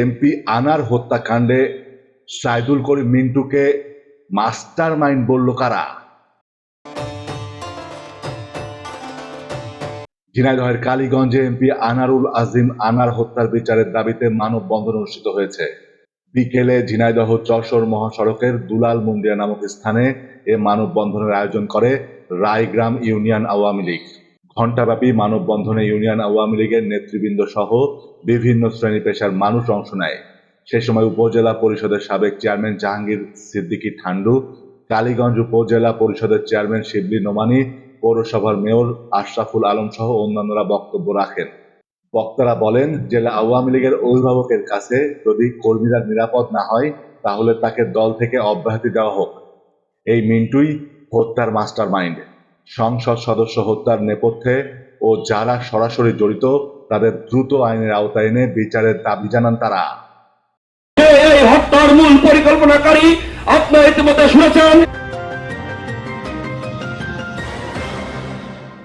MP Anar হত্যাকাণ্ডে সাইদুল করিম মিন্টুকে master mind বলল কারা? ঝিনাইদহের কালীগঞ্জে এমপি আনারুল আজিম আনার হত্যার বিচারের দাবিতে মানববন্ধন অনুষ্ঠিত হয়েছে। বিকেলে ঝিনাইদহ যশোর মহাসড়কের দুলাল মুন্ডিয়া নামক স্থানে এ মানববন্ধনের আয়োজন করে রায়গ্রাম ইউনিয়ন আওয়ামী লীগ। ঘণ্টাব্যাপী মানববন্ধনে ইউনিয়ন আওয়ামী লীগের নেতৃবৃন্দ সহ বিভিন্ন শ্রেণি পেশার মানুষ অংশ নেয়। সে সময় উপজেলা পরিষদের সাবেক চেয়ারম্যান জাহাঙ্গীর সিদ্দিকী ঠান্ডু কালীগঞ্জ উপজেলা পরিষদের চেয়ারম্যান শিবলি নোমানি, পৌরসভার মেয়র আশরাফুল আলম সহ অন্যান্যরা বক্তব্য রাখেন। বক্তারা বলেন, জেলা আওয়ামী লীগের অভিভাবকের কাছে যদি কর্মীরা নিরাপদ না হয়, তাহলে তাকে দল থেকে অব্যাহতি দেওয়া হোক। এই মিন্টুই হত্যার মাস্টার মাইন্ড সংসদ সদস্য হত্যার নেপথ্যে ও যারা সরাসরি জড়িত, তাদের দ্রুত আইনের আওতায় এনে বিচারের দাবি জানান তারা। এই হত্যার মূল পরিকল্পনাকারী আপনারা ইতিমধ্যে শুনেছেন।